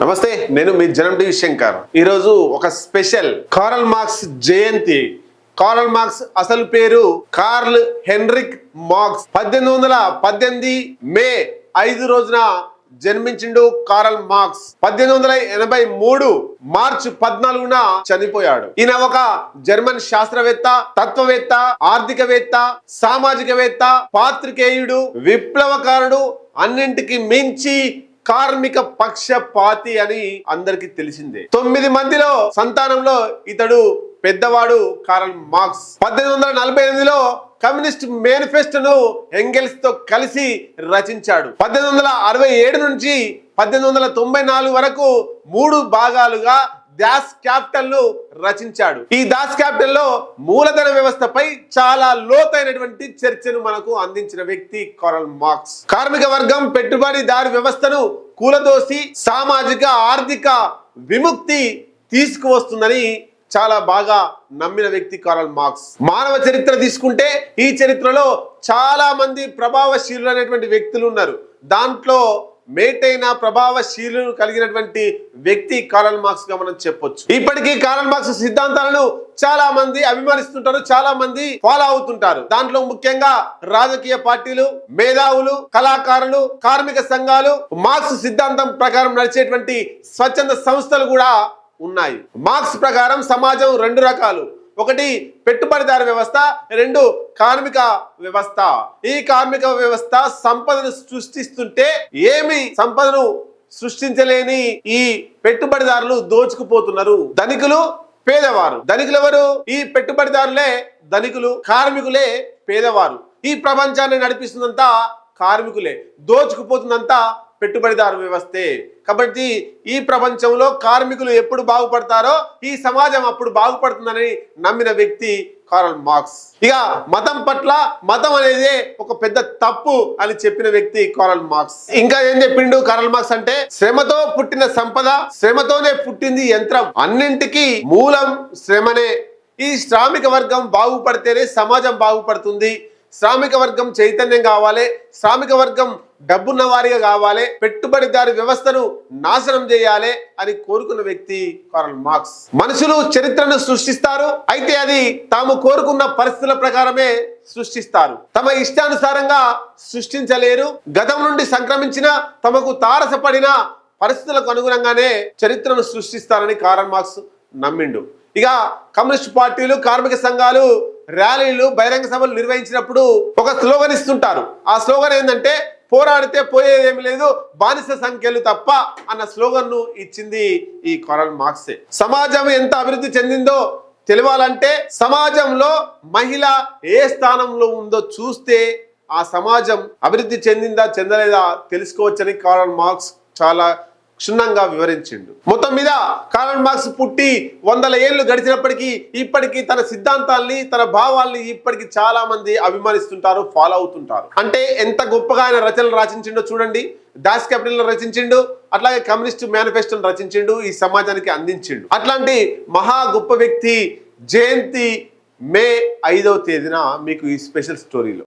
నమస్తే నేను మీ జనం టీవీ శంకర్. ఈరోజు ఒక స్పెషల్ కారల్ మార్క్స్ జయంతి. కారల్ మార్క్స్ అసలు పేరు కార్ల్ హెన్రిక్ మార్క్స్. పద్దెనిమిది వందల పద్దెనిమిది మే ఐదు రోజున జన్మించిండు కారల్ మార్క్స్. పద్దెనిమిది వందల ఎనభై మూడు మార్చ్ పద్నాలుగున చనిపోయాడు. ఈయన ఒక జర్మన్ శాస్త్రవేత్త తత్వవేత్త ఆర్థికవేత్త సామాజికవేత్త పాత్రికేయుడు విప్లవకారుడు అన్నింటికి మించి కార్మిక పక్షపాతి అని అందరికి తెలిసిందే. తొమ్మిది మందిలో సంతానంలో ఇతడు పెద్దవాడు కారల్ మార్క్స్. పద్దెనిమిది వందల నలభై ఎనిమిదిలో కమ్యూనిస్ట్ మేనిఫెస్టోను ఎంగెల్స్తో కలిసి రచించాడు. పద్దెనిమిది వందల అరవై ఏడు నుంచి పద్దెనిమిది వందల తొంభై నాలుగు వరకు మూడు భాగాలుగా దాస్ క్యాపిటల్ను రచించాడు. ఈ దాస్ క్యాపిటల్లో మూలధన వ్యవస్థపై చాలా లోతైనటువంటి చర్చను మనకు అందించిన వ్యక్తి కారల్ మార్క్స్. కార్మిక వర్గం పెట్టుబడిదారు వ్యవస్థను కూలదోసి సామాజిక ఆర్థిక విముక్తి తీసుకువస్తుందని చాలా బాగా నమ్మిన వ్యక్తి కారల్ మార్క్స్. మానవ చరిత్ర తీసుకుంటే ఈ చరిత్రలో చాలా మంది ప్రభావశీలు అనేటువంటి వ్యక్తులు ఉన్నారు. దాంట్లో మేటైన ప్రభావశీలు కలిగినటువంటి వ్యక్తి కారల్ మార్క్స్గా మనం చెప్పొచ్చు. ఇప్పటికీ కారల్ మార్క్స్ సిద్ధాంతాలను చాలా మంది అభిమానిస్తుంటారు చాలా మంది ఫాలో అవుతుంటారు. దాంట్లో ముఖ్యంగా రాజకీయ పార్టీలు మేధావులు కళాకారులు కార్మిక సంఘాలు మార్క్స్ సిద్ధాంతం ప్రకారం నడిచేటువంటి స్వచ్ఛంద సంస్థలు కూడా ఉన్నాయి. మార్క్స్ ప్రకారం సమాజం రెండు రకాలు. ఒకటి పెట్టుబడిదారు వ్యవస్థ రెండు కార్మిక వ్యవస్థ. ఈ కార్మిక వ్యవస్థ సంపదను సృష్టిస్తుంటే ఏమి సంపదను సృష్టించలేని ఈ పెట్టుబడిదారులు దోచుకుపోతున్నారు. ధనికులు పేదవారు. ధనికులు ఎవరు ఈ పెట్టుబడిదారులే ధనికులు కార్మికులే పేదవారు. ఈ ప్రపంచాన్ని నడిపిస్తుందంతా కార్మికులే. దోచుకుపోతుందంతా పెట్టుబడిదారు వ్యవస్థే కాబట్టి ఈ ప్రపంచంలో కార్మికులు ఎప్పుడు బాగుపడతారో ఈ సమాజం అప్పుడు బాగుపడుతుందని నమ్మిన వ్యక్తి కారల్ మార్క్స్ ఇక మతం పట్ల మతం అనేది ఒక పెద్ద తప్పు అని చెప్పిన వ్యక్తి కారల్ మార్క్స్ ఇంకా ఏం చెప్పిండు కారల్ మార్క్స్ అంటే శ్రమతో పుట్టిన సంపద శ్రమతోనే పుట్టింది యంత్రం. అన్నింటికీ మూలం శ్రమనే. ఈ శ్రామిక వర్గం బాగుపడితేనే సమాజం బాగుపడుతుంది. శ్రామిక వర్గం చైతన్యం కావాలి. శ్రామిక వర్గం డబ్బున్న వారిగా కావాలి పెట్టుబడిదారు వ్యవస్థను నాశనం చేయాలి అని కోరుకున్న వ్యక్తి కారల్ మార్క్స్. మనుషులు చరిత్రను సృష్టిస్తారు అయితే అది తాము కోరుకున్న పరిస్థితుల ప్రకారమే సృష్టిస్తారు. తమ ఇష్టానుసారంగా సృష్టించలేరు గతం నుండి సంక్రమించిన తమకు తారసపడిన పరిస్థితులకు అనుగుణంగానే చరిత్రను సృష్టిస్తారని కారల్ మార్క్స్ నమ్మిండు. ఇక కమ్యూనిస్ట్ పార్టీలు కార్మిక సంఘాలు ర్యాలీలు బహిరంగ సభలు నిర్వహించినప్పుడు ఒక స్లోగన్ ఇస్తుంటారు. ఆ స్లోగన్ ఏంటంటే పోరాడితే పోయేదేమి లేదు బానిస సంఖ్యలు తప్ప అన్న స్లోగన్ను ఇచ్చింది ఈ కొరల్ మార్క్సే. సమాజం ఎంత అభివృద్ధి చెందిందో తెలియాలంటే సమాజంలో మహిళ ఏ స్థానంలో ఉందో చూస్తే ఆ సమాజం అభివృద్ధి చెందిందా చెందలేదా తెలుసుకోవచ్చని కారల్ మార్క్స్ చాలా క్షుణ్ణంగా వివరించిండు. మొత్తం మీద కారల్ మార్క్స్ పుట్టి వందల ఏళ్ళు గడిచినప్పటికీ ఇప్పటికీ తన సిద్ధాంతాల్ని తన భావాల్ని ఇప్పటికీ చాలా మంది అభిమానిస్తుంటారు ఫాలో అవుతుంటారు. అంటే ఎంత గొప్పగా ఆయన రచనలు రచించిండో చూడండి. దాస్ క్యాపిటల్ రచించిండు అట్లాగే కమ్యూనిస్ట్ మేనిఫెస్టోను రచించిండు ఈ సమాజానికి అందించిండు. అట్లాంటి మహా గొప్ప వ్యక్తి జయంతి మే ఐదవ తేదీన మీకు ఈ స్పెషల్ స్టోరీలో.